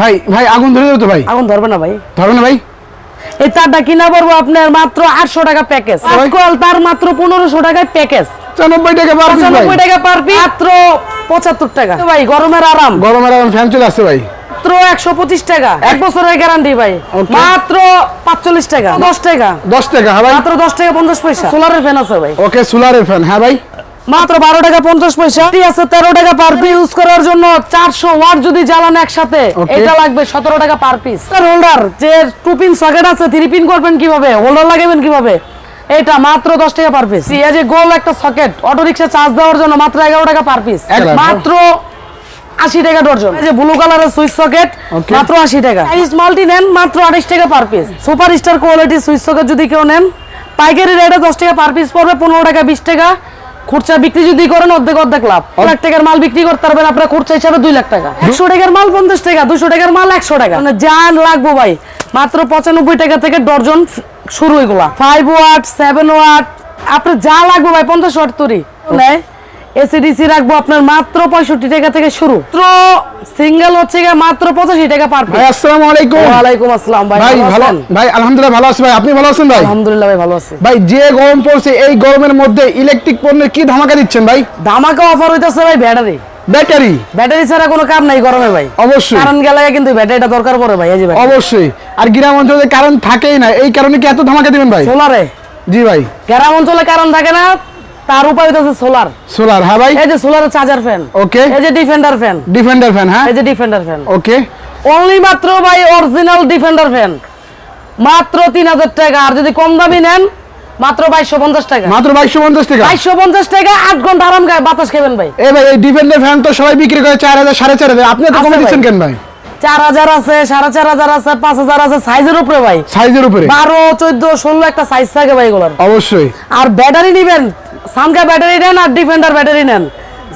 ভাই ভাই আগুন ধরে দেবে তো ভাই? আগুন ধরবে না ভাই। ধরবে না ভাই? এই তারটা কিনা পড়ব আপনার মাত্র আটশো টাকা প্যাকেজ ভাই। কল তার মাত্র পনেরোশো টাকায় প্যাকেজ পঁচানব্বই টাকা পার পঁচানব্বই টাকা পার মাত্র পঁচাত্তর টাকা। ভাই গরমের আরাম। গরমের এখন ফ্যান চলে আসছে ভাই। মাত্র একশো পঁচিশ টাকা। এক বছরের গ্যারান্টি ভাই। মাত্র পাঁচচল্লিশ টাকা। দশ টাকা। দশ টাকা হ্যাঁ মাত্র দশ টাকা পঞ্চাশ পয়সা। সোলারের ফ্যান আছে ভাই। ওকে সোলারের ফ্যান হ্যাঁ ভাই। মাত্র বারো টাকা পঞ্চাশ পয়সা। আছে তেরো টাকা পার পিস ইউজ করার জন্য চারশো ওয়াট যদি জ্বালান একসাথে এটা লাগবে সতেরো টাকা পার পিস হোল্ডার যে টু পিন সকেট আছে থ্রি পিন করবেন কীভাবে? হোল্ডার লাগাবেন কীভাবে? এটা মাত্র দশ টাকা পার পিস এই যে গোল একটা সকেট অটো রিক্সা চার্জ দেওয়ার জন্য মাত্র এগারো টাকা পার পিস মাত্র আশি টাকা ডর্জন। এই যে ব্লু কালারের সুইচ সকেট মাত্র আশি টাকা। স্মলটি নেন মাত্র আঠাশ টাকা per piece super star quality switch socket যদি কেউ নেন পাইকারি রেটে দশ টাকা পার পিস পড়বে পনেরো টাকা বিশ টাকা। খুচরা বিক্রি যদি করেন অর্ধেক অর্ধেক লাভ। লাখ টাকার মাল বিক্রি করতে পারবেন আপনার খুচরা হিসাবে দুই লাখ টাকা। একশো টাকার মাল পঞ্চাশ টাকা দুশো টাকার মাল একশো টাকা। মানে যান লাগবো ভাই মাত্র পঁচানব্বই টাকা থেকে ডর্জন শুরু এগুলা। ফাইভ ওয়াট সেভেন ওয়াট আপনার যা লাগবো ভাই পঞ্চাশ ওয়াট তৈরি। নেয়? এসিডিসি রাখব আপনার মাত্র পঁয়ষট্টি টাকা থেকে শুরু। সিঙ্গেল হচ্ছে গিয়ে মাত্র পঁচাশি টাকা পার ভাই আসসালামু আলাইকুম। ওয়ালাইকুম আসসালাম ভাই ভাই ভালো ভাই আলহামদুলিল্লাহ ভালো আছি ভাই। আপনি ভালো আছেন ভাই? আলহামদুলিল্লাহ ভাই ভালো আছি। ভাই যে গরম পড়ছে এই গরমের মধ্যে ইলেকট্রিক পণ্যের কি ধামাকা দিচ্ছেন ভাই? ধামাকা অফার হইতেছে ভাই ব্যাটারি ব্যাটারি ব্যাটারি ছাড়া কোনো কাম নাই গরমে ভাই। অবশ্যই। কারণ গেলে কিন্তু ব্যাটারিটা দরকার পড়ে ভাই এই যে ভাই অবশ্যই। আর গ্রাম অঞ্চলে কারেন্ট থাকেই না এই কারণে কি এত ধামাকা দিবেন ভাই? সোলারে জি ভাই। গ্রাম অঞ্চলে কারণ থাকে না তার উপায় হইতেছে সোলার। সোলার হ্যাঁ ভাই। এই যে সোলারের চার্জার ফ্যান ওকে এই যে ডিফেন্ডার ফ্যান ডিফেন্ডার ফ্যান হ্যাঁ। এই যে ডিফেন্ডার ফ্যান ওকে অনলি মাত্র ভাই অরিজিনাল ডিফেন্ডার ফ্যান মাত্র তিন হাজার টাকা। আর যদি কম দামি নেন মাত্র বাইশশো পঞ্চাশ টাকা। মাত্র বাইশশো পঞ্চাশ টাকা? বাইশশো পঞ্চাশ টাকা আট ঘণ্টা আরাম গায়ে বাতাস খাবেন ভাই। এ ভাই এই ডিফেন্ডার ফ্যান তো সবাই বিক্রি করে চার হাজার সাড়ে চার হাজার। আপনি তো কমে দিচ্ছেন কেন ভাই? চার হাজার আছে সাড়ে চার হাজার আছে পাঁচ হাজার আছে সাইজের উপরে ভাই। সাইজের উপরে? বারো চোদ্দ ষোলো একটা সাইজ থাকে ভাই এগুলোর। অবশ্যই। আর ব্যাটারি নিবেন সানকা ব্যাটারি নেন আর ডিফেন্ডার ব্যাটারি নেন।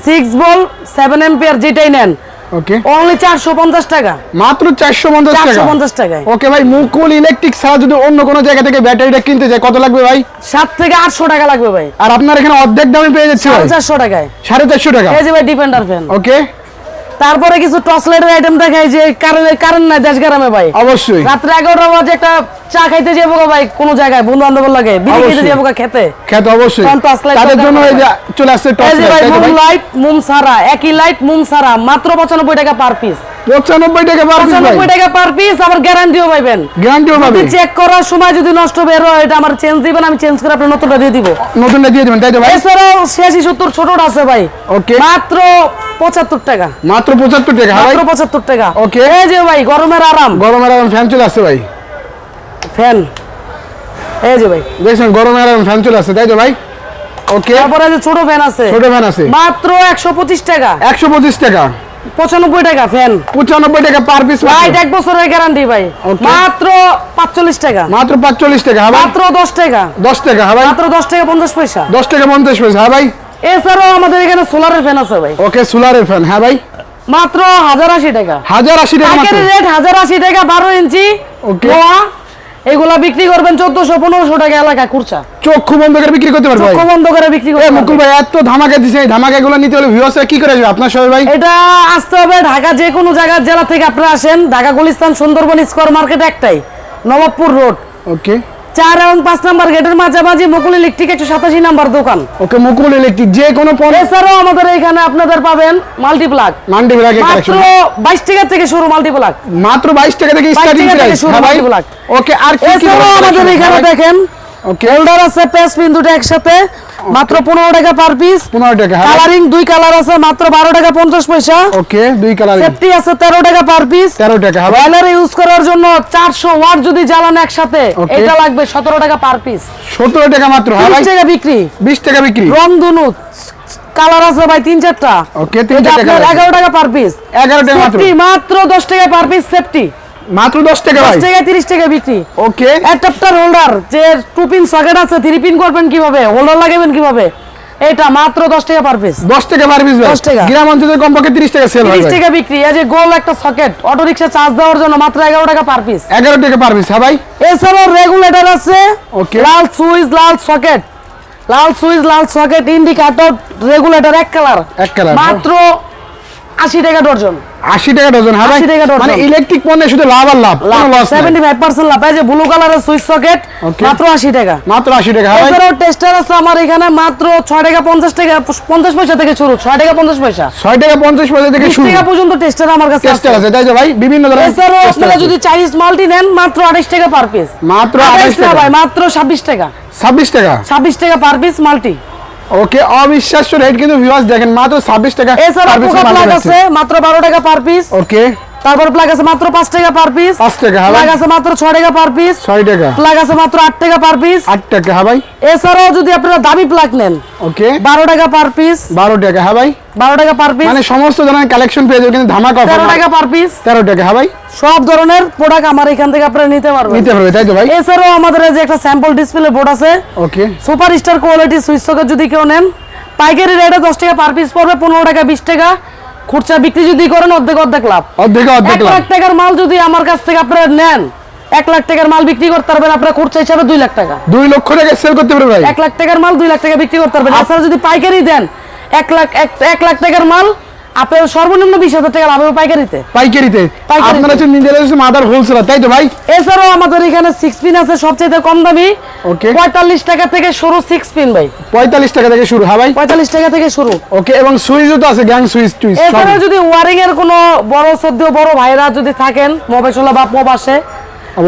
সিক্স বল সেভেন এম্পিয়ার যেটাই নেন। ওকে অনলি চারশো পঞ্চাশ টাকা। মাত্র টাকা? টাকায়। ওকে ভাই মুকুল ইলেকট্রিক ছাড়া যদি অন্য কোনো জায়গা থেকে ব্যাটারিটা কিনতে যায় কত লাগবে ভাই? থেকে আটশো টাকা লাগবে ভাই। আর আপনার এখানে অর্ধেক দামে পেয়ে যাচ্ছে টাকায়। সাড়ে চারশো টাকা? এই যে ভাই ডিফেন্ডার ফ্যান ওকে তারপরে কিছু টর্চ লাইটের আইটেম দেখাই যে কারেন্ট কারেন্ট নাই দেশ গ্রামে ভাই। অবশ্যই। রাত্রে এগারোটা বাজে একটা চা খাইতে যাব ভাই কোনো জায়গায় বন্ধু বান্ধব লাগে বিড়ি খেতে যাব গো খেতে। অবশ্যই। তাদের জন্য এই যে চলে আসছে ভাই লাইট মুম লাইট মুম সারা একই লাইট মুম সারা মাত্র পঁচানব্বই টাকা পার পিস পঁচানব্বই টাকা পার পিস ভাই। পঁচানব্বই টাকা পার পিস আবার গ্যারান্টিও পাইবেন। গ্যারান্টিও পাবে যদি চেক করার সময় যদি নষ্ট বের হয় এটা আমার চেঞ্জ দিবেন আমি চেঞ্জ করে আপনার নতুনটা দিয়ে দিব। নতুনটা দিয়ে দেবেন তাই তো ভাই? এছাড়াও ছিয়াশি সত্তর ছোটটা আছে ভাই। ওকে মাত্র পঁচাত্তর টাকা। মাত্র পঁচাত্তর টাকা হ্যাঁ মাত্র পঁচাত্তর টাকা। Okay. এই যে ভাই গরমের আরাম। গরমের আরাম ফ্যান চলে আসছে ভাই। ফ্যান। এই যে ভাই। দেখছেন গরমের আরাম ফ্যান চলে আসছে তাই তো ভাই? ওকে তারপরে যে ছোট ফ্যান আছে। ছোট ফ্যান আছে। মাত্র একশো পঁচিশ টাকা। একশো পঁচিশ টাকা। পঁচানব্বই টাকা ফ্যান। পঁচানব্বই টাকা পার পিস লাইট এক বছরের গ্যারান্টি ভাই। মাত্র পাঁচচল্লিশ টাকা। মাত্র পাঁচচল্লিশ টাকা মাত্র দশ টাকা। দশ টাকা ভাই? মাত্র দশ টাকা পঞ্চাশ পয়সা। দশ টাকা পঞ্চাশ পয়সা হ্যাঁ ভাই? এছাড়াও আমাদের এখানে সোলারের ফ্যান আছে ভাই। ওকে সোলারের ফ্যান হ্যাঁ ভাই? মাত্র হাজার আশি টাকা। হাজার আশি টাকা মাত্র। রেট হাজার আশি টাকা বারো ইঞ্চি Okay. এগুলা বিক্রি করবেন চোদ্দশো পনেরোশো টাকা এলাকা খুরচা। চক্ষু বন্ধ করে বিক্রি করতে পারবে চক্ষু বন্ধ করে বিক্রি এ করতে মুকুল ভাই এত ধামাকা দিছে এই ধামাকা গুলো নিতে হলে ভিউয়ার্স কি করে আসবে? আপনার সবাই ভাই? এটা আসতে হবে ঢাকা যে কোনো জায়গার জেলা থেকে আপনারা আসেন। ঢাকা গুলিস্তান সুন্দরবন স্কোয়ার মার্কেট একটাই নবাবপুর রোড। ওকে চার এবং পাঁচ নাম্বার গেটের মাঝামাঝি মুকুল ইলেকট্রিক একশো সাতাশি নাম্বার দোকান। ওকে মুকুল ইলেকট্রিক যে কোনো পণ্য এছাড়াও আমাদের এখানে আপনাদের পাবেন মাল্টিপ্লাক বিরাগে মাত্র বাইশ টাকা থেকে শুরু মাল্টিপ্লাক মাত্র 22 টাকা থেকে স্টার্টিং প্রাইস শুরু হ্যাঁ ওকে আর এছাড়াও আমাদের এখানে দেখেন ওকে। হোল্ডার আছে পেস পিন দুটো একসাথে। মাত্র পনেরো টাকা পার পিস 15 টাকা হ্যাঁ। কালারিং দুই কালার আছে মাত্র বারো টাকা পঞ্চাশ পয়সা। ওকে দুই কালার সেফটি আছে তেরো টাকা পার পিস 13 টাকা হ্যাঁ বয়লার ইউজ করার জন্য চারশো ওয়াট যদি জ্বালান একসাথে. এটা লাগবে সতেরো টাকা পার পিস 17 টাকা মাত্র হ্যাঁ ভাই। তিরিশ টাকা বিক্রি। 20 টাকা বিক্রি। রংধনু কালার আছে ভাই তিন চারটা। ওকে তিন আপনার এগারো টাকা পার পিস 11 টাকা মাত্র। সেফটি মাত্র দশ টাকা পার পিস সেফটি মাত্র 10 টাকা ভাই। 10 টাকা 30 টাকা বিক্রি। ওকে অ্যাডাপ্টার হোল্ডার যে টু পিন সকেট আছে 3 পিন করবেন কীভাবে? হোল্ডার লাগাবেন কীভাবে? এটা মাত্র 10 টাকা পার পিস 10 টাকা পার পিস 10 টাকা। গ্রাম অঞ্চলে কমপক্ষে 30 টাকা সেল হয় 30 টাকা বিক্রি। এই যে গোল একটা সকেট অটো রিকশা চার্জ দেওয়ার জন্য মাত্র 11 টাকা পার পিস 11 টাকা পার পিস হ্যাঁ ভাই? এছাড়াও রেগুলেটর আছে। ওকে লাল সুইচ লাল সকেট লাল সুইচ লাল সকেট ইন্ডিকেটর রেগুলেটর এক কালার এক কালার হ্যাঁ। মাত্র 80 টাকা ডজন। 80 টাকা ডজন হ্যাঁ মানে ইলেকট্রিক পণ্যে শুধু লাভ আর লাভ কোনো লস 75% লাভ। এই যে ব্লু কালারের সুইচ সকেট মাত্র 80 টাকা। মাত্র 80 টাকা হ্যাঁ টেস্টার আছে আমার এখানে মাত্র 6 টাকা 50 টাকা 50 পয়সা থেকে শুরু 6 টাকা 50 পয়সা। 6 টাকা 50 পয়সা থেকে শুরু। টাকা পর্যন্ত টেস্টার আমার কাছে টেস্টার আছে। তাই ভাই? বিভিন্ন ধরনের এছাড়াও আপনারা যদি চাইনিজ মাল্টি নেন মাত্র 28 টাকা পার পিস মাত্র 28 টাকা। ভাই মাত্র 26 টাকা। 26 টাকা? 26 টাকা পার পিস মাল্টি ওকে অবিশ্বাস্য রেট কিন্তু ভিউয়ার্স দেখেন মাত্র ছাব্বিশ টাকা এছাড়া পোকা প্লাগ আছে মাত্র বারো টাকা পার পিস ওকে। তারপর প্লাগ আছে মাত্র পাঁচ টাকা পার পিস পাঁচ টাকা প্লাগ আছে মাত্র ছয় টাকা পার পিস ছয় টাকা। প্লাগ আছে মাত্র আট টাকা পার পিস আট টাকা হ্যাঁ ভাই এছাড়াও যদি আপনারা দামি প্লাগ নেন ওকে। বারো টাকা পার পিস বারো টাকা হ্যাঁ ভাই বারো টাকা পার পিস মানে সমস্ত ধরনের কালেকশন পেয়ে যাবে কিন্তু ধামাকা তেরো অফার টাকা পার পিস তেরো টাকা হ্যাঁ ভাই সব ধরনের প্রোডাক্ট আমার এখান থেকে আপনারা নিতে পারবেন। নিতে পারবে তাই তো ভাই? এছাড়াও আমাদের এই যে একটা স্যাম্পল ডিসপ্লে বোর্ড আছে okay. Super star quality switch socket যদি কেউ নেন পাইকারি রেটে দশ টাকা পার পিস পড়বে পনেরো টাকা বিশ টাকা। খুচরা বিক্রি যদি করেন অর্ধেক অর্ধেক লাভ। অর্ধেক অর্ধেক এক লাখ টাকার মাল যদি আমার কাছ থেকে আপনারা নেন এক লাখ টাকার মাল বিক্রি করতে পারবেন আপনার খুচরা হিসাবে দুই লাখ টাকা। দুই লক্ষ টাকা সেল করতে পারবেন ভাই। এক লাখ টাকার মাল দুই লাখ টাকা বিক্রি করতে পারবেন। আপনারা যদি পাইকারি দেন এক লাখ এক- এক লাখ টাকার মাল আপনার সর্বনিম্ন বিশ হাজার টাকা লাভ হবে পাইকারিতে। পাইকারিতে। আপনারা হচ্ছে নিজেরা হচ্ছে মাদার হোলসেলার তাই তো ভাই? এছাড়াও আমাদের এখানে সিক্স পিন আছে সবচেয়ে কম দামি। Okay. পঁয়তাল্লিশ টাকা থেকে শুরু সিক্স পিন ভাই। পঁয়তাল্লিশ টাকা থেকে শুরু হ্যাঁ ভাই? পঁয়তাল্লিশ টাকা থেকে শুরু। ওকে এবং সুইচও তো আছে গ্যাং সুইচ টুইচ এছাড়াও যদি ওয়ারিং এর কোনো বড় সদ্য বড় ভাইরা যদি থাকেন মবেশলা বা প্রবাসে।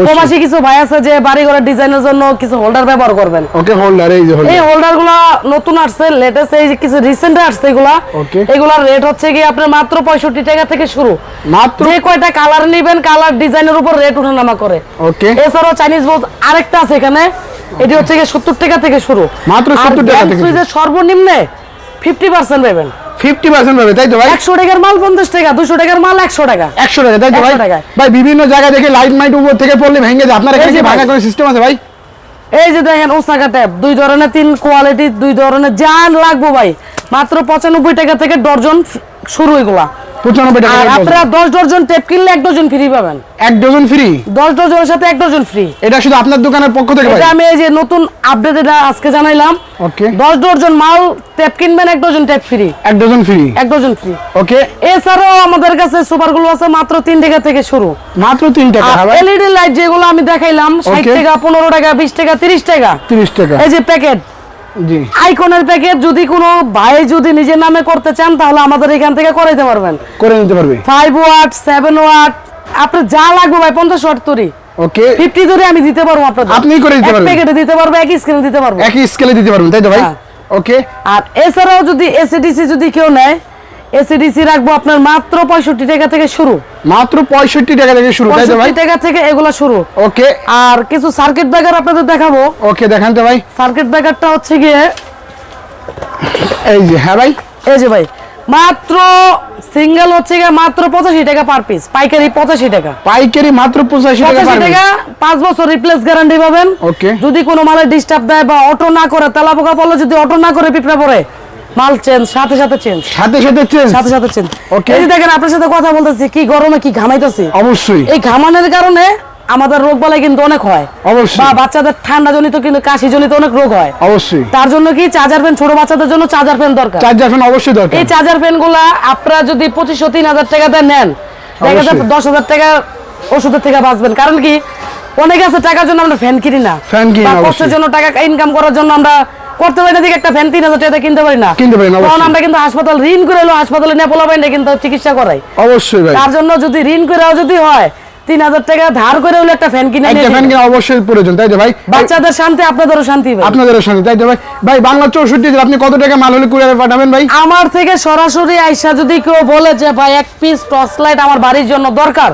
প্রবাসী কিছু ভাই আছে যে বাড়ি ঘরের ডিজাইনের জন্য কিছু হোল্ডার ব্যবহার করবেন। ওকে হোল্ডার এই যে এই হোল্ডার হোল্ডারগুলা নতুন আসছে লেটেস্ট এই যে কিছু রিসেন্ট আসছে এগুলা। Okay. এগুলার রেট হচ্ছে কি আপনার মাত্র পঁয়ষট্টি টাকা থেকে শুরু। মাত্র? যে কয়টা কালার নিবেন কালার ডিজাইনের উপর রেট ওঠানামা করে। ওকে। এছাড়াও চাইনিজ বোর্ড আরেকটা আছে এখানে। এটি হচ্ছে গিয়ে সত্তর টাকা থেকে শুরু। মাত্র আর 70 টাকা থেকে সর্বনিম্নে ফিফটি পার্সেন্ট পাবেন। ফিফটি পার্সেন্ট পাবে তাই তো ভাই? একশো টাকার মাল পঞ্চাশ টাকা দুশো টাকার মাল একশো টাকা। একশো টাকা তাই তো ভাই? ভাই বিভিন্ন জায়গায় দেখে লাইট মাইট উপর থেকে পড়লে ভেঙে যায়। আপনার এখানে কি ভাঙা কোনো সিস্টেম আছে ভাই? এই যে দেখেন ওসাকা ট্যাপ দুই ধরনের তিন কোয়ালিটি দুই ধরনের যান লাগবো ভাই। মাত্র পঁচানব্বই টাকা থেকে ডর্জন শুরু শুরু এগুলা। টাকা। আপনারা টেপ কিনলে এক ডজন ফ্রি পাবেন। এক ডজন ফ্রি দশ ডজনের সাথে এক ডজন ফ্রি এটা শুধু আপনার দোকানের পক্ষ থেকে এটা আমি এই যে নতুন আপডেট এটা আজকে জানাইলাম। ওকে দশ ডজন মাল টেপ কিনবেন এক ডজন টেপ ফ্রি এক ডজন ফ্রি এক ডজন ফ্রি ওকে এছাড়াও আমাদের কাছে সুপারগুলো আছে মাত্র তিন টাকা থেকে শুরু। মাত্র তিন টাকা এলইডি লাইট যেগুলো আমি দেখাইলাম ষাট Okay. টাকা পনেরো টাকা বিশ টাকা তিরিশ টাকা। তিরিশ টাকা। এই যে প্যাকেট আইকনের প্যাকেট যদি কোনো ভাই যদি নিজের নামে করতে চান তাহলে আমাদের এখান থেকে করাইতে পারবেন। করে নিতে পারবে। ফাইভ ওয়াট সেভেন ওয়াট আপনার যা লাগবে ভাই পঞ্চাশ ওয়াট তরি। ওকে ফিফটি ধরে আমি দিতে পারব আপনাদের। আপনি করে দিতে পারবেন। প্যাকেটে দিতে পারব এক স্কেলে দিতে পারব। একই স্কেলে দিতে পারবেন তাই তো ভাই? হ্যাঁ। ওকে আর এছাড়াও যদি এসিডিসি যদি কেউ নেয় এসিডিসি রাখব আপনার মাত্র পঁয়ষট্টি টাকা থেকে শুরু। মাত্র পঁয়ষট্টি টাকা থেকে শুরু পঁয়ষট্টি টাকা থেকে এগুলা শুরু। ওকে। আর কিছু সার্কিট ব্রেকার আপনাদের দেখাবো। ওকে দেখান তো ভাই। সার্কিট ব্রেকারটা হচ্ছে গিয়ে এই যে হ্যাঁ ভাই? এই যে ভাই মাত্র সিঙ্গেল হচ্ছে গিয়ে মাত্র পঁচাশি টাকা পার পিস পাইকারি পঁচাশি টাকা। পাইকারি মাত্র পঁচাশি টাকা পাঁচ বছর রিপ্লেস গ্যারান্টি পাবেন। ওকে। যদি কোনো মালের ডিস্টার্ব দেয় বা অটো না করে তেলা পোকা পড়লে যদি অটো না করে পিঁপড়া পড়ে মাল চেঞ্জ সাথে সাথে চেঞ্জ। সাথে সাথে চেঞ্জ। সাথে সাথে চেঞ্জ। Okay. এই দেখেন আপনার সাথে কথা বলতেছি কি গরমে কি ঘামাইতেছি? অবশ্যই। এই ঘামানোর কারণে আমাদের রোগ বালাই কিন্তু অনেক হয়। বা বাচ্চাদের ঠান্ডা জনিত কিন্তু কাশি জনিত অনেক রোগ হয়। অবশ্যই। তার জন্য কি চার্জার ফ্যান ছোট বাচ্চাদের জন্য চার্জার ফ্যান দরকার। চার্জার ফ্যান অবশ্যই দরকার। এই চার্জার ফ্যানগুলা আপনারা যদি পঁচিশশো তিন হাজার টাকা টাকাতে নেন দেখা যায় দশ হাজার টাকা ওষুধের থেকে বাঁচবেন। কারণ কি অনেকে আছে টাকার জন্য আমরা ফ্যান কিনি না। ফ্যান কিনি না, কষ্টের অবশ্যই। জন্য টাকা ইনকাম করার জন্য আমরা করতে পারি না একটা ফ্যান তিন হাজার টাকা কিনতে পারি না। কিনতে পারি না, অবশ্যই। আমরা কিন্তু হাসপাতাল ঋণ করে এলো হাসপাতালে নিয়ে পোলাবেন কিন্তু চিকিৎসা করাই। অবশ্যই ভাই। তার জন্য যদি ঋণ করেও যদি হয় তিন হাজার টাকা ধার করে হলে একটা ফ্যান কিনে একটা ফ্যান কিনা অবশ্যই প্রয়োজন তাই তো ভাই? বাচ্চাদের শান্তি আপনাদেরও শান্তি ভাই। আপনাদের সঙ্গে তাই তো ভাই? ভাই বাংলা চৌষট্টি আপনি কত টাকা মাল হলে কুরিয়ারে পাঠাবেন ভাই? আমার থেকে সরাসরি আইসা যদি কেউ বলে যে ভাই এক পিস টর্চ লাইট আমার বাড়ির জন্য দরকার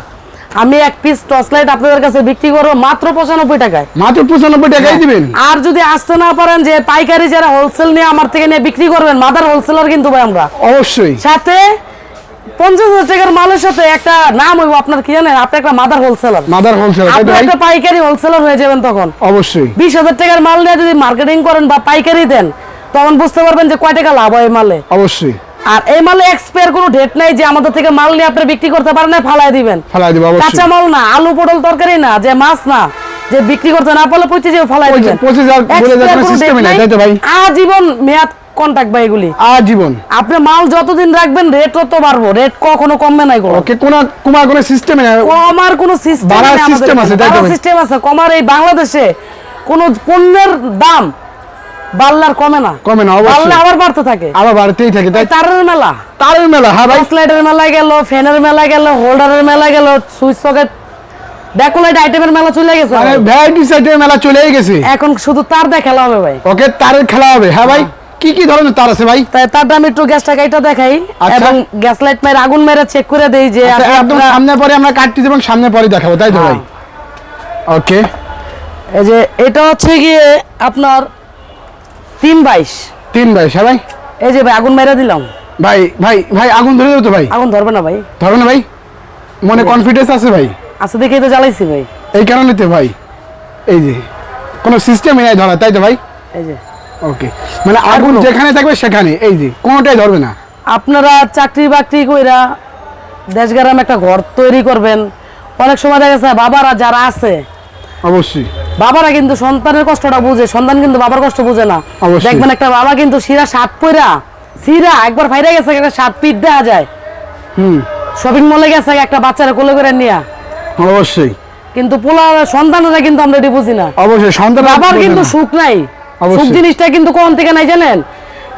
আমি এক পিস টর্চ লাইট আপনাদের কাছে বিক্রি করব মাত্র পঁচানব্বই টাকায়। মাত্র পঁচানব্বই টাকাই দিবেন? আর যদি আসতে না পারেন যে পাইকারি যারা হোলসেল নিয়ে আমার থেকে নিয়ে বিক্রি করবেন মাদার হোলসেলার কিন্তু ভাই আমরা। অবশ্যই। সাথে পঞ্চাশ হাজার টাকার মালের সাথে একটা নাম হইব আপনার কি জানেন? আপনি একটা মাদার হোলসেলার মাদার হোলসেল আপনি একটা পাইকারি হোলসেলার হয়ে যাবেন তখন। অবশ্যই। বিশ হাজার টাকার মাল নিয়ে যদি মার্কেটিং করেন বা পাইকারি দেন তখন বুঝতে পারবেন যে কয় টাকা লাভ হয় মালে। অবশ্যই। আর এই মালে এক্সপায়ার কোনো ডেট নাই যে আমাদের থেকে মাল নিয়ে আপনি বিক্রি করতে পারেন না ফালাই দিবেন। ফালাই দিব অবশ্যই। কাঁচা মাল না আলু পটল তরকারি না যে মাছ না যে বিক্রি করতে না পারলে পচে যে ফালাই দিবেন। পচে যাওয়ার Expire কোনো কোনো নাই, নাই। তাই তো ভাই? আজীবন মেয়াদ কন্টাক্ট ভাই এগুলি। আজীবন। আপনি মাল যতদিন রাখবেন রেট তত বাড়বো। রেট কখনো কমবে না এগুলো। ওকে কোন কুমার কোন সিস্টেমে কমার কোনো সিস্টেম বাড়ার system আছে, তাই তো সিস্টেম আছে। কমার এই বাংলাদেশে কোন পণ্যের দাম বাড়লে আর কমে না। কমে না। বাড়লে আবার বাড়তে থাকে। আবার বাড়তেই থাকে তাই তারের মেলা। তারের মেলা হ্যাঁ ভাই। লাইটের মেলা গেল ফ্যানের মেলা গেল হোল্ডারের মেলা গেল সুইচ সকেট। ডেকোলাইট আইটেমের মেলা চলে গেছে। মানে ভাই। ভ্যারাইটি সাইটের মেলা চলেই গেছে। এখন শুধু তার দেখাল হবে ভাই। ওকে তারের খেলা হবে হ্যাঁ ভাই। কি কি ধরনের তার আছে ভাই? তাই তার দাম একটু গ্যাস টাকাইটা দেখাই। আচ্ছা। এবং গ্যাস লাইট মেরে আগুন মেরে চেক করে দেই যে আচ্ছা, একদম সামনে পরে আমরা কাটতে এবং সামনে পরে দেখাবো তাই তো ভাই? ওকে। এই যে এটা হচ্ছে গিয়ে আপনার তিন বাইশ। তিন ভাই হ্যাঁ ভাই? এই যে ভাই আগুন দিলাম। ভাই ভাই ভাই আগুন ধরে দেবো তো ভাই। আগুন ধরবে না ভাই। ধরো না ভাই? মনে কনফিডেন্স আছে ভাই? আছে দেখেই তো জ্বালাইছি ভাই। এই কারণে তো ভাই এই যে কোনো সিস্টেমই নাই ধরা তাই তো ভাই? এই যে। ওকে মানে আগুন যেখানে থাকবে সেখানে এই যে কোনোটাই ধরবে না। আপনারা চাকরি বাকরি কইরা দেশ গ্রামে একটা ঘর তৈরি করবেন। অনেক সময় দেখা যাচ্ছে বাবারা যারা আছে অবশ্যই। বাবারা কিন্তু সন্তানের কষ্টটা বুঝে সন্তান কিন্তু বাবার কষ্ট বুঝে না। দেখবেন একটা বাবা কিন্তু শিরা সাত পইরা শিরা একবার ফাইরা গেছে একটা সাত পিট দেওয়া যায়। হুম। শপিং মলে গেছে একটা বাচ্চারা কোলে করে নিয়া। অবশ্যই। কিন্তু পোলা সন্তানেরা কিন্তু আমরা এটি বুঝি না। অবশ্যই সন্তান বাবার কিন্তু সুখ নাই। সুখ জিনিসটা কিন্তু কোন থেকে নাই জানেন?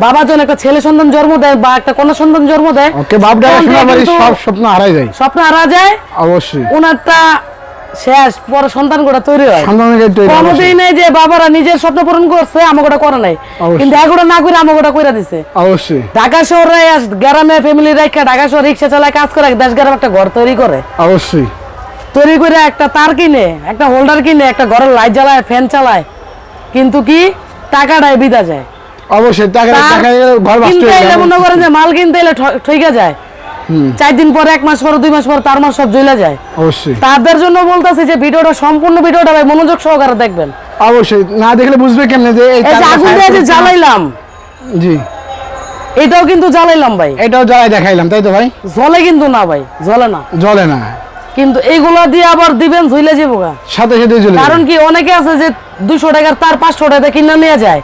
বাবা যখন একটা ছেলে সন্তান জন্ম দেয় বা একটা কন্যা সন্তান জন্ম দেয় ওকে বাপ ডাকা সব স্বপ্ন হারাই যায়। স্বপ্ন হারা যায়। অবশ্যই। ওনারটা শেষ পরে সন্তান গোটা তৈরি হয়। সন্তানের কোনোদিন নেই যে বাবারা নিজের স্বপ্ন পূরণ করছে আমাকে ওটা করে নাই। কিন্তু এগুলো না করে আমাকে ওটা করে দিছে। অবশ্যই। ঢাকা শহরে গ্রামে ফ্যামিলি রেখে ঢাকা শহর রিক্সা চালায় কাজ করে দেশ গ্রামে একটা ঘর তৈরি করে। অবশ্যই। তৈরি করে একটা তার কিনে একটা হোল্ডার কিনে একটা ঘরের লাইট জ্বালায় ফ্যান চালায়। কিন্তু কি? টাকাটাই বিদা যায়। অবশ্যই টাকা টাকা ঘর। মনে করেন যে মাল কিনতে এলে ঠইকা যায়। চার দিন পরে এক মাস পরে দুই মাস পরে তার মাস সব জ্বলে যায়। অবশ্যই। তাদের জন্য বলতেছি যে ভিডিওটা সম্পূর্ণ ভিডিওটা ভাই মনোযোগ সহকারে দেখবেন। অবশ্যই। না দেখলে বুঝবে কেমনে যে এই যে আগুন দিয়ে যে জ্বালাইলাম। জি। এটাও কিন্তু জ্বালাইলাম ভাই। এটাও জ্বালাই দেখাইলাম তাই তো ভাই? জ্বলে কিন্তু না ভাই জ্বলে না। জ্বলে না। কিন্তু এইগুলা দিয়ে আবার দিবেন ঝুলে যাব সাথে সাথে কারণ কি অনেকে আছে যে দুশো টাকার তার পাঁচশো টাকা কিনে নিয়ে যায়।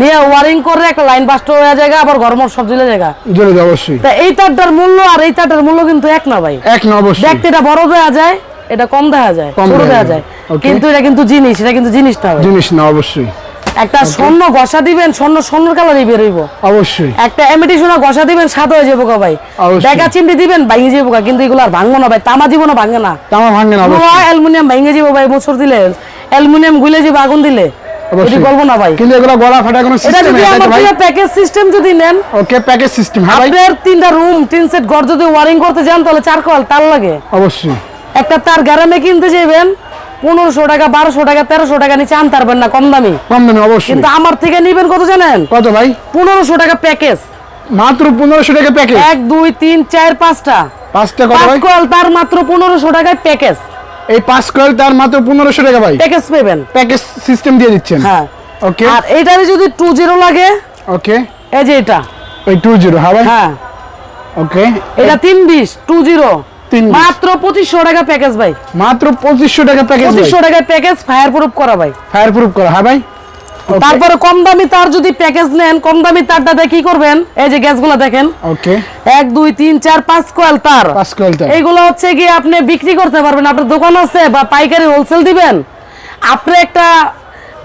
নিয়ে ওয়ারিং করে একটা লাইন পাঁচশো হয়ে যায় আবার সব জ্বলে যায় জ্বলে যায় অবশ্যই। তা এই তারটার মূল্য আর এই তারটার মূল্য কিন্তু এক না ভাই। এক না অবশ্যই। দেখতে এটা বড় দেখা যায় এটা কম দেখা যায় ছোট দেখা যায়। কিন্তু এটা কিন্তু জিনিস এটা কিন্তু জিনিসটা ভাই জিনিস না অবশ্যই। একটা স্বর্ণ ঘষা দিবেন স্বর্ণ স্বর্ণ কালারই বেরোইব অবশ্যই। একটা এমিটেশনে ঘষা দিবেন সাদা হয়ে যাব ভাই। দেখা চিমটি দিবেন ভাঙে যাব কিন্তু এগুলো আর ভাঙবো না ভাই। তামা জীবনও ভাঙে না। তামা ভাঙে না অ্যালুমিনিয়াম ভেঙে যাব ভাই বছর দিলে। অ্যালুমিনিয়াম গুলে যাব আগুন দিলে। অবশ্যই। বলব না ভাই। কিন্তু এগুলো গলা ফাটা কোনো সিস্টেম নেই ভাই। থেকে প্যাকেজ সিস্টেম যদি নেন ওকে প্যাকেজ সিস্টেম হ্যাঁ ভাই। আপনার তিনটা রুম তিন সেট ঘর যদি ওয়ারিং করতে যান তাহলে চার কল তার লাগে। অবশ্যই। একটা তার গ্যারামে কিনতে যাবেন পনেরোশো টাকা বারোশো টাকা তেরোশো টাকা নিচে আনতে পারবেন না কম দামি। কম দামে অবশ্যই। কিন্তু আমার থেকে নিবেন কত জানেন? কত ভাই? পনেরোশো টাকা প্যাকেজ মাত্র পনেরোশো টাকা প্যাকেজ এক দুই তিন চার পাঁচটা। পাঁচটা কল তার মাত্র পনেরোশো টাকায় প্যাকেজ এই পাঁচ কয়েল তার মাত্র পনেরোশো টাকা ভাই। প্যাকেজ পেবেন। প্যাকেজ সিস্টেম দিয়ে দিচ্ছেন। হ্যাঁ। ওকে আর এটারে যদি টু জিরো লাগে ওকে এই যে এটা। ওই টু জিরো হ্যাঁ ভাই? হ্যাঁ। ওকে এটা তিন বিশ টু জিরো। মাত্র পঁচিশশো টাকা প্যাকেজ ভাই। মাত্র পঁচিশশো টাকা প্যাকেজ পঁচিশশো টাকা প্যাকেজ ফায়ার প্রুফ করা ভাই। ফায়ার প্রুফ করা হ্যাঁ ভাই. তারপরে কম দামি তার যদি প্যাকেজ নেন কম দামি তারটাতে কি করবেন? এই যে গ্যাসগুলো দেখেন। ওকে এক দুই তিন চার পাঁচ কোয়াল তার। পাঁচ কয়েল তার। এইগুলো হচ্ছে গিয়ে আপনি বিক্রি করতে পারবেন। আপনার দোকান আছে বা পাইকারি হোলসেল দিবেন। আপনি একটা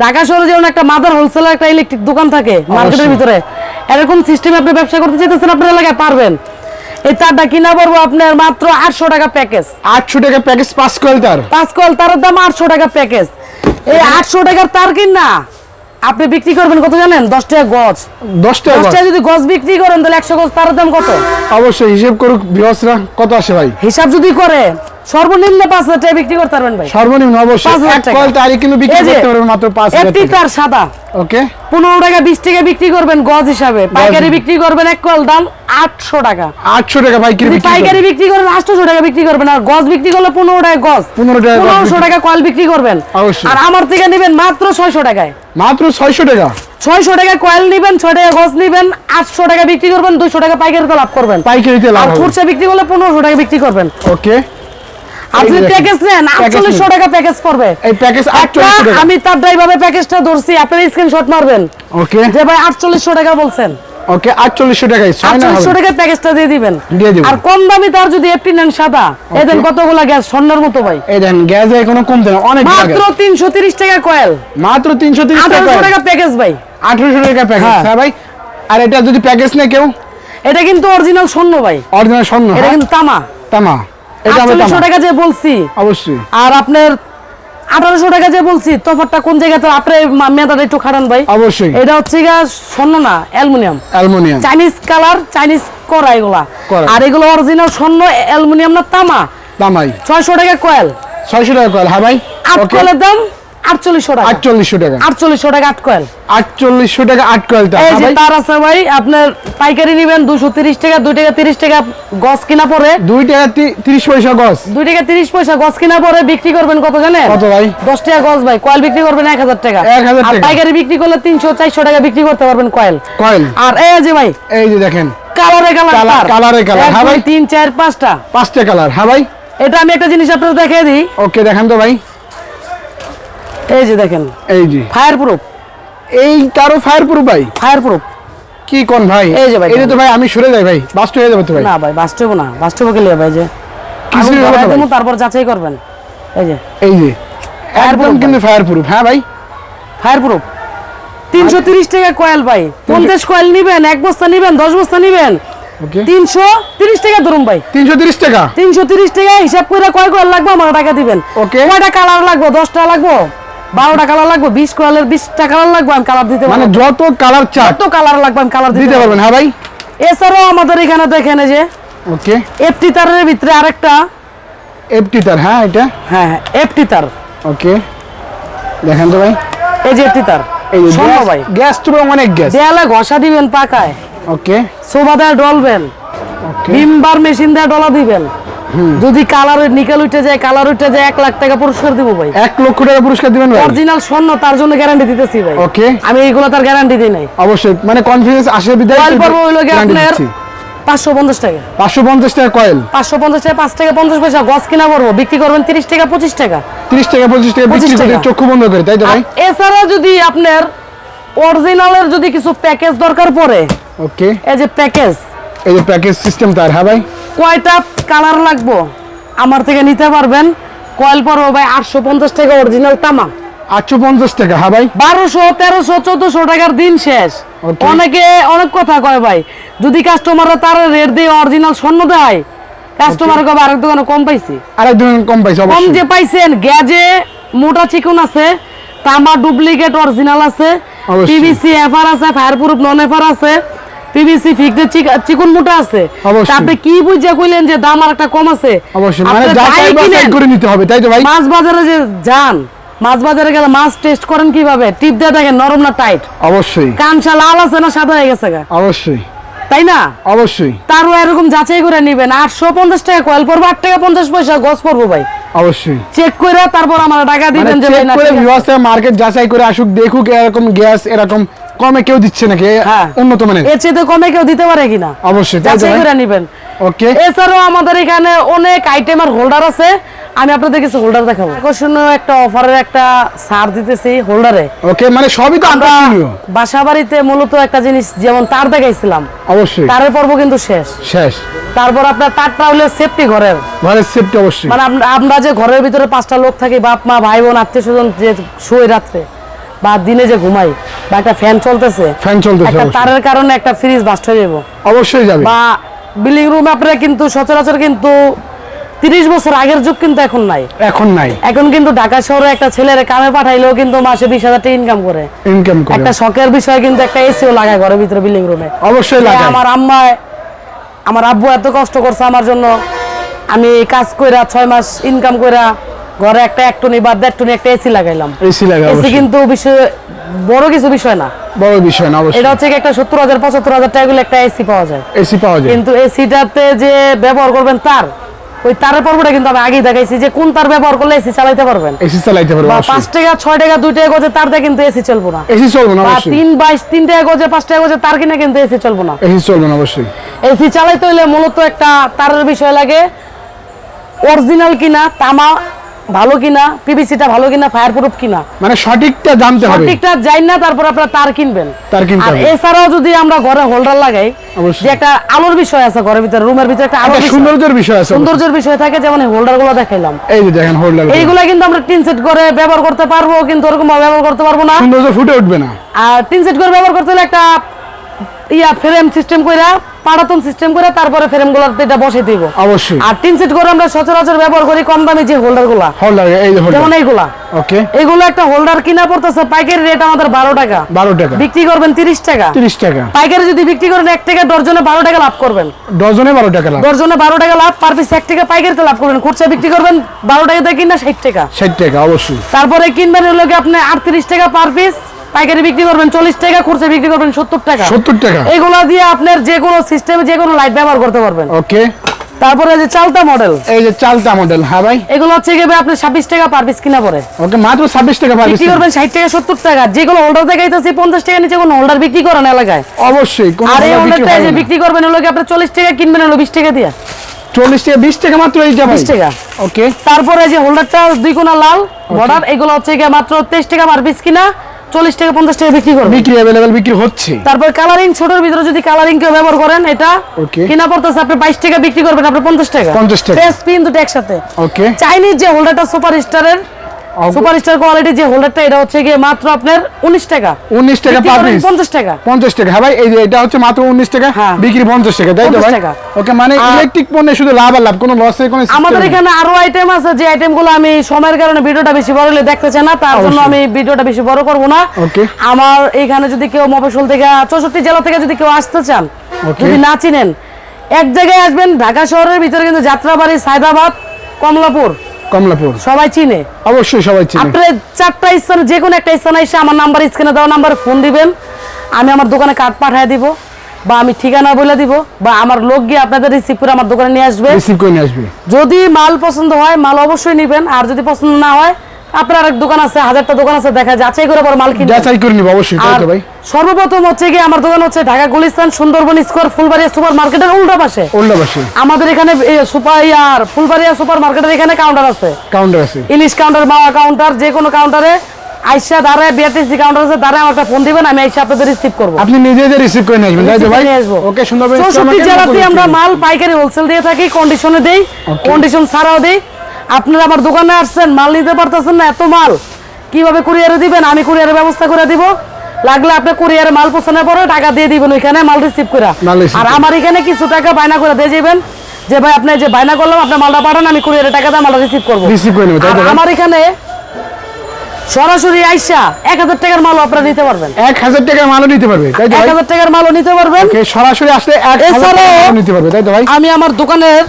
ঢাকা শহরে যেমন একটা মাদার হোলসেলের একটা ইলেকট্রিক দোকান থাকে মার্কেটের ভিতরে এরকম সিস্টেমে আপনি ব্যবসা করতে চাইতেছেন আপনার এলাকায় পারবেন। এই তারটা কিনা পড়ব আপনার মাত্র আটশো টাকা প্যাকেজ আটশো টাকা প্যাকেজ পাঁচ কোয়াল তার। পাঁচ কোয়াল তারের দাম আটশো টাকা প্যাকেজ এই আটশো টাকার তার কিনা? আপনি বিক্রি করবেন কত জানেন? দশ টাকা গজ। দশ টাকা দশ। টাকা যদি গজ বিক্রি করেন তাহলে একশো গজ তার দাম কত? অবশ্যই হিসেব করুক বিহসরা কত আসে ভাই? হিসাব যদি করে সর্বনিম্ন টাকা বিক্রি করতে পারবেন ভাই। সর্বনিম্ন অবশ্যই। এক বিক্রি করতে পারবে মাত্র একটি তার সাদা। ওকে। পনেরো টাকা বিশ টাকা বিক্রি করবেন গজ হিসাবে। পাইকারি বিক্রি করবেন এক কল দাম আটশো টাকা। আটশো টাকা ভাই বিক্রি পাইকারি বিক্রি করেন আটশো টাকা বিক্রি করবেন। আর গজ বিক্রি করলে পনেরো টাকা গজ। 15 টাকা গজ পনেরোশো বিক্রি- টাকা কয়েল বিক্রি করবেন। আর আমার থেকে নেবেন মাত্র ছয়শো টাকায়। মাত্র ছয়শো টাকা। ছয়শো টাকা কয়েল নিবেন ছয় টাকা গজ নিবেন আটশো টাকা বিক্রি করবেন দুইশো টাকা পাইকারিতে লাভ করবেন। পাইকারিতে লাভ আর খুচরা বিক্রি করলে পনেরোশো টাকা বিক্রি করবেন। ওকে। এই প্যাকেজ নেন। টাকা প্যাকেজ পড়বে। এই প্যাকেজ একটা আটচল্লিশশো টাকা। আমি তার ড্রাইভারে প্যাকেজটা ধরছি আপনার স্ক্রিনশট মারবেন। ওকে। যে ভাই আটচল্লিশশো টাকা বলছেন। ওকে আটচল্লিশশো টাকায় ছয় না আটচল্লিশশো হবে? টাকার প্যাকেজটা দিয়ে দিবেন। দিয়ে দিবেন। আর কম দামি তার যদি এফটি নেন সাদা এদের কতগুলা গ্যাস স্বর্ণের মতো ভাই। এই দেখেন গ্যাসে কোনো কমতে না অনেক মাত্র তিনশো তিরিশ টাকা কয়েল মাত্র টাকা প্যাকেজ ভাই। আঠারোশো টাকা প্যাকেজ হ্যাঁ। হ্যাঁ ভাই আর এটা যদি প্যাকেজ নেই কেউ? এটা কিন্তু অরিজিনাল স্বর্ণ ভাই। অরিজিনাল স্বর্ণ এটা হ্যাঁ? কিন্তু তামা। তামা। আটচল্লিশশো টাকা যে বলছি। অবশ্যই। আর আপনার আঠারোশো টাকা যে বলছি তফাতটা কোন জায়গাতে? আপনি মা- একটু খাটান ভাই। অবশ্যই। এটা হচ্ছে গা স্বর্ণ না aluminium. Aluminium. Chinese colour Chinese করা এগুলা। আর এগুলো অরিজিনাল স্বর্ণ অ্যালুমিনিয়াম না তামা? তামাই। ছয়শো টাকা কয়েল। ছয়শো টাকা কয়েল। হ্যাঁ ভাই। আট কয়েলের দাম? আটচল্লিশশো টাকা। আটচল্লিশশো টাকা। আটচল্লিশশো টাকা আট কয়েল। আটচল্লিশশো টাকা আট কয়েলটা এই যে তার আছে ভাই আপনার পাইকারি নিবেন টাকা দুই টাকা তিরিশ টাকা গছ কিনা পরে। দুই টাকা তি- তিরিশ পয়সা গজ দুই টাকা তিরিশ পয়সা গছ কিনা পরে বিক্রি করবেন কত জানেন? কত ভাই? দশ টাকা গছ ভাই কয়েল বিক্রি করবেন এক হাজার টাকা। 1000 আর পাইকারি বিক্রি করলে তিনশো চারশো টাকা বিক্রি করতে পারবেন কয়েল। কয়েল। আর এই যে ভাই এই যে দেখেন। কালারে কালার কালার- হ্যাঁ ভাই। তিন চার পাঁচটা। পাঁচটা কালার। হ্যাঁ ভাই? এটা আমি একটা জিনিস আপনাদের দেখিয়ে দিই। ওকে দেখেন তো ভাই। এই যে দেখেন এই যে। ফায়ার প্রুফ এই তারও ফায়ার প্রুফ ভাই? ফায়ার প্রুফ কি কোন ভাই? এই যে ভাই, এই তো ভাই আমি সরে যাই ভাই বাস্ট হয়ে যাবে তো ভাই। না ভাই বাস্তব না বাস্তব গেলে ভাই যে। হবে। দেবো, তারপর যাচাই করবেন। এই যে। এই যে। একদম কিন্তু ফায়ার প্রুফ হ্যাঁ ভাই? ফায়ার প্রুফ তিনশো তিরিশ টাকা কয়েল ভাই। পঞ্চাশ কয়েল নিবেন এক বস্তা নিবেন দশ বস্তা নিবেন। ওকে। তিনশো তিরিশ টাকা ধরুন ভাই। তিনশো তিরিশ টাকা? তিনশো তিরিশ টাকা হিসাব করে কয় কয়েল লাগবে আমার টাকা দিবেন। Okay. কয়টা কালার লাগবে দশটা লাগবে? বারোটা কালার লাগবে বিশ কয়েলের বিশটা কালার লাগবে আমি কালার দিতে মানে যত কালার চাট কত কালার লাগবে আমি কালার দিতে পারবেন হ্যাঁ ভাই। এছাড়াও আমাদের এখানে দেখেন যে ওকে। এফটি তারের ভিতরে আরেকটা। এফটি তার হ্যাঁ এটা? হ্যাঁ হ্যাঁ এফটি তার। ওকে। দেখেন তো ভাই। এই যে এফটি তার। এই শোনো ভাই। গ্যাস তো অনেক গ্যাস। দেয়ালে ঘষা দিবেন পাকায়। ওকে। সোফা দেয় ডলবেন। ওকে। মেশিন দিয়ে ডলা দিবেন। যদি কালার নিকেল উঠে যায় কালার উঠে যায় এক লাখ টাকা পুরস্কার দিব ভাই। এক লক্ষ টাকা পুরস্কার দিবেন ভাই? অরিজিনাল স্বর্ণ তার জন্য গ্যারান্টি দিতেছি ভাই। ওকে আমি এইগুলো তার গ্যারান্টি দিই নাই। অবশ্যই মানে কনফিডেন্স আসে বিদায় পর্ব হইল আপনার পাঁচশো পঞ্চাশ টাকা। পাঁচশো পঞ্চাশ টাকা কয়েল পাঁচশো পঞ্চাশ টাকা পাঁচ টাকা পঞ্চাশ পয়সা গছ কিনা পড়ব বিক্রি করবেন তিরিশ টাকা পঁচিশ টাকা। তিরিশ টাকা পঁচিশ টাকা 25 বিক্রি করে। চক্ষু বন্ধ করে তাই তো ভাই? এছাড়া যদি আপনার অরিজিনালের যদি কিছু প্যাকেজ দরকার পড়ে ওকে এই যে প্যাকেজ এই যে প্যাকেজ সিস্টেম তার হ্যাঁ ভাই? কয়টা কালার লাগবো। আমার থেকে নিতে পারবেন কয়েল পড়ব ভাই আটশো পঞ্চাশ টাকা অরিজিনাল তামা। আটশো পঞ্চাশ টাকা হ্যাঁ ভাই। বারোশো তেরোশো চোদ্দশো টাকার দিন শেষ। অনেকে অনেক কথা কয় ভাই যদি কাস্টমাররা তার রেট দিয়ে অরিজিনাল স্বর্ণ দেয় কাস্টমার কবে আরেক দোকানে কম পাইছি। আরেক ধরনের কম পাইছে কম যে পাইছেন গ্যাজে মোটা চিকন আছে তামা ডুপ্লিকেট অরিজিনাল আছে অবশ্যই। পিভিসি এফআর আছে ফায়ার প্রুফ নন এফআর আছে পিভিসি ফিক্সড চিকন মোটা আছে। আপনি কি বুঝে কইলেন যে দাম আর কম আছে? অবশ্যই। মানে করে নিতে হবে তাই তো ভাই? মাছ বাজারে যে যান মাছ বাজারে গেলে মাছ টেস্ট করেন কীভাবে? টিপ দিয়ে দেখেন নরম না টাইট অবশ্যই। কানসা লাল আছে না সাদা হয়ে গেছে অবশ্যই। তাই না? অবশ্যই। তারও এরকম যাচাই করে নিবেন। আটশো পঞ্চাশ টাকা কয়েল পড়ব আট টাকা পঞ্চাশ পয়সা গছ পড়ব ভাই। অবশ্যই। চেক করে তারপর আমার টাকা মানে দিবেন যে মার্কেট যাচাই করে আসুক দেখুক এরকম গ্যাস এরকম কমে কেউ দিচ্ছে নাকি? হ্যাঁ। উন্নত মানের? এর চেয়ে কমে কেউ দিতে পারে কিনা? অবশ্যই যাচাই? করে নিবেন। ওকে। এছাড়াও আমাদের এখানে অনেক আইটেমের হোল্ডার আছে। আমি আপনাদের কিছু হোল্ডার দেখাবো। আকর্ষণীয় একটা অফারের একটা ছাড় দিতেছি হোল্ডারে ওকে মানে সবই তো আমরা আকর্ষণীয়। বাসা বাড়িতে মূলত একটা জিনিস যেমন তার দেখাইছিলাম। অবশ্যই। তারের পর্ব কিন্তু শেষ। শেষ। তারপর আপনার তারটা হলে সেফটি ঘরের। ঘরের সেফটি অবশ্যই। মানে আমরা- আমরা যে ঘরের ভিতরে পাঁচটা লোক থাকি বাপ মা ভাই বোন আত্মীয় স্বজন যে শুয়ে রাত্রে বা দিনে যে ঘুমাই বা একটা ফ্যান চলতেছে ফ্যান চলতেছে একটা তারের কারণে একটা ফ্রিজ বাস্ট হয়ে যাব। অবশ্যই যাবে বা বিল্ডিং রুম আপনারা কিন্তু সচরাচর কিন্তু তিরিশ বছর আগের যুগ কিন্তু এখন নাই। এখন নাই। এখন কিন্তু ঢাকা শহরে একটা ছেলের কামে পাঠাইলেও কিন্তু মাসে বিশ হাজার টাকা ইনকাম করে। ইনকাম করে। একটা শখের বিষয় কিন্তু একটা এসিও লাগায় ঘরের ভিতরে বিল্ডিং রুমে অবশ্যই লাগায়। আমার আম্মায় আমার আব্বু এত কষ্ট করছে আমার জন্য। আমি কাজ কইরা ছয় মাস ইনকাম কইরা ঘরে একটা একটুনি বা দেড়টুনি একটা এসি লাগাইলাম। এসি লাগে এসি কিন্তু বিষয় বড় কিছু বিষয় না। বড় বিষয় না এটা হচ্ছে একটা সত্তর হাজার পঁচাত্তর হাজার টাকা একটা এসি পাওয়া যায়। এসি পাওয়া যায়। কিন্তু এসিটাতে যে ব্যবহার করবেন তার ওই তারের পর্বটা কিন্তু আমি আগেই দেখাইছি যে কোন তার ব্যবহার করলে এসি চালাইতে পারবেন। এসি চালাইতে পারবে বা পাঁচ টাকা ছয় টাকা দুই টাকা গজে তার দিয়ে কিন্তু এসি চলবো না। এসি চলবে না অবশ্যই। তিন বাইশ তিন টাকা গজে পাঁচ টাকা গজে তার কিনা কিন্তু এসি চলবো না। এসি চলবে না অবশ্যই। এসি চালাইতে হলে মূলত একটা তারের বিষয় লাগে। অরিজিনাল কিনা তামা ভালো কিনা পিভিসিটা ভালো কিনা ফায়ার প্রুফ কিনা। মানে সঠিকটা জানতে হবে। সঠিকটা যাই না তারপর আপনার তার কিনবেন। তার কিনতে আর এছাড়াও যদি আমরা ঘরে হোল্ডার লাগাই যে একটা আলোর বিষয় আছে ঘরের ভিতরে রুমের ভিতরে একটা আলোর। সৌন্দর্যের বিষয় আছে। সৌন্দর্যের বিষয় থাকে যেমন হোল্ডারগুলো দেখাইলাম। এই যে দেখেন হোল্ডার এইগুলা কিন্তু আমরা টিন সেট করে ব্যবহার করতে পারব কিন্তু ওরকম ভাবে ব্যবহার করতে পারব না। সৌন্দর্য ফুটে উঠবে না। আর টিন সেট করে ব্যবহার করতে হলে একটা ইয়া ফ্রেম সিস্টেম করে পাড়াতন সিস্টেম করে তারপরে ফ্রেম গুলাতে এটা বসে দিব। অবশ্যই। আর টিন সেট করে আমরা সচরাচর ব্যবহার করি কম দামে যে হোল্ডারগুলা হোল্ডার এই হোল্ডার যেমন এইগুলা। ওকে এগুলো একটা হোল্ডার কিনা পড়তেছে পাইকারি রেট আমাদের বারো টাকা। বারো টাকা। বিক্রি করবেন তিরিশ টাকা। তিরিশ টাকা। পাইকারি যদি বিক্রি করেন এক টাকা ডর্জনে বারো টাকা লাভ করবেন। ডজনে বারো টাকা লাভ। ডর্জনে বারো টাকা লাভ পার পিস এক টাকা পাইকারিতে লাভ করবেন। খুচরা বিক্রি করবেন বারো টাকা দিয়ে কিনা ষাট টাকা। ষাট টাকা অবশ্যই। তারপরে কিনবেন হলো কি আপনি আটত্রিশ টাকা পার পিস পাইকারি বিক্রি করবেন চল্লিশ টাকা খুচরা বিক্রি করবেন সত্তর টাকা। সত্তর টাকা। এগুলো দিয়ে আপনার যে কোনো সিস্টেমে যে কোনো লাইট ব্যবহার করতে পারবেন। ওকে। তারপরে যে চালতা মডেল এই যে চালটা মডেল হ্যাঁ ভাই। এগুলো হচ্ছে গিয়ে আপনি ছাব্বিশ টাকা পার পিস কিনা পড়ে। ওকে মাত্র ছাব্বিশ টাকা পাবে বিক্রি করবেন ষাট টাকা সত্তর টাকা। যেগুলো হোল্ডার দেখাইতেছি পঞ্চাশ টাকা নিচে কোনো হোল্ডার বিক্রি করেন এলাকায়। অবশ্যই কোনো আর এই হোল্ডারটা যে বিক্রি করবেন হলো কি আপনার চল্লিশ টাকা কিনবেন হলো বিশ টাকা দিয়ে? চল্লিশ টাকা বিশ টাকা মাত্র এইটা ভাই। 20 টাকা। ওকে। তারপরে যে হোল্ডারটা দুই কোনা লাল বর্ডার এগুলো হচ্ছে গিয়ে মাত্র তেইশ টাকা পার পিস কিনা। চল্লিশ টাকা পঞ্চাশ টাকা বিক্রি করবেন বিক্রি অ্যাভেলেবেল বিক্রি হচ্ছে। তারপর কালারিং ছোটর ভিতরে যদি কালারিং কেউ ব্যবহার করেন এটা. কিনা পড়তেছে আপনি বাইশ টাকা বিক্রি করবেন আপনি পঞ্চাশ টাকা। 50 টাকা। পিন দুটো একসাথে। ওকে চাইনিজ যে হোল্ডারটা সুপার স্টারের সুপার স্টার কোয়ালিটি যে হোল্ডারটা এটা হচ্ছে গিয়ে মাত্র আপনার উনিশ টাকা। উনিশ টাকা বিক্রি পার পিস পঞ্চাশ টাকা। পঞ্চাশ টাকা। হ্যাঁ ভাই এই যে এটা হচ্ছে মাত্র উনিশ টাকা হ্যাঁ। বিক্রি পঞ্চাশ টাকা তাই তো ভাই? ওকে মানে ইলেকট্রিক পণ্যে শুধু লাভ আর লাভ কোনো লসের কোনো আমাদের এখানে আরও আইটেম আছে যে আইটেমগুলো আমি সময়ের কারণে ভিডিওটা বেশি বড় হলে দেখতে চাই না তার জন্য আমি ভিডিওটা বেশি বড় করব না। Okay. আমার এখানে যদি কেউ মফস্বল থেকে চৌষট্টি জেলা থেকে যদি কেউ আসতে চান. যদি না চিনেন এক জায়গায় আসবেন ঢাকা শহরের ভিতরে কিন্তু যাত্রাবাড়ি সায়দাবাদ কমলাপুর। কমলাপুর। সবাই চিনে? অবশ্যই সবাই চিনে। আপনি চারটা স্থানে যে কোনো একটা স্থানে এসে আমার নাম্বার স্ক্রিনে দেওয়া নাম্বারে ফোন দিবেন। আমি আমার দোকানে কার্ড পাঠিয়ে দিব বা আমি ঠিকানা বলে দিব বা আমার লোক গিয়ে আপনাদের রিসিভ করে আমার দোকানে নিয়ে আসবে। রিসিভ করে নিয়ে আসবে। যদি মাল পছন্দ হয় মাল অবশ্যই নেবেন আর যদি পছন্দ না হয় আপনার আরেক দোকান আছে হাজারটা দোকান আছে দেখা যাচাই করে পর মাল কিনবেন। যাচাই করে নিব অবশ্যই তাই তো ভাই? সর্বপ্রথম হচ্ছে গিয়ে আমার দোকান হচ্ছে ঢাকা গুলিস্তান সুন্দরবন স্কোয়ার ফুলবাড়িয়া সুপার মার্কেটের উল্টা পাশে। উল্লাবাসী আমাদের এখানে সুপার ইয়ার ফুলবাড়িয়া সুপার মার্কেটের এখানে কাউন্টার আছে। কাউন্টার আছে। ইলিশ কাউন্টার মাওয়া কাউন্টার যে কোনো কাউন্টারে আইসা দাঁড়ায় বিআরটিসি কাউন্টার আছে দাঁড়ায় আমার ফোন দিবেন আমি আইসা আপনাদের রিসিভ করব। আপনি নিজে যে রিসিভ করে আসবেন তাই তো ভাই? ওকে সুন্দর চৌষট্টি জেলাতে আমরা মাল পাইকারি হোলসেল দিয়ে থাকি কন্ডিশনে দেই কন্ডিশন ছাড়াও দেই। আপনারা আমার দোকানে আসছেন মাল নিতে পারতেছেন না এত মাল। কীভাবে কুরিয়ারে দিবেন? আমি কুরিয়ারের ব্যবস্থা করে দিব। লাগলে আপনি কুরিয়ারে মাল পৌঁছানোর পরে টাকা দিয়ে দিবেন ওইখানে মাল রিসিভ করে। আর আমার এখানে কিছু টাকা বায়না করে দিয়ে যাবেন। যে ভাই আপনি যে বায়না করলাম আপনার মালটা পাঠান আমি কুরিয়ারে টাকা দিয়ে মালটা রিসিভ করব। রিসিভ করে আমার এখানে সরাসরি আইসা এক হাজার টাকার মাল আপনারা নিতে পারবেন। এক হাজার টাকার মালও নিতে পারবে এক হাজার টাকার মালও নিতে পারবেন। সরাসরি আসলে এক হাজার নিতে পারবে তাই তো ভাই? আমি আমার দোকানের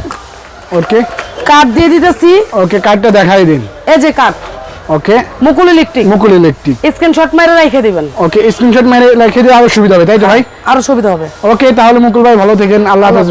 ওকে। কার্ড দিয়ে দিতেছি। ওকে কার্ডটা দেখাই দিন। এই যে cut okay Mukul electric Mukul electric screenshot মেরে রেখে দিবেন। ওকে স্ক্রিনশট মেরে রেখে দিলে আরও সুবিধা হবে তাই তো ভাই? আরও সুবিধা হবে। ওকে তাহলে মুকুল ভাই ভালো থাকেন আল্লাহ হাফেজ।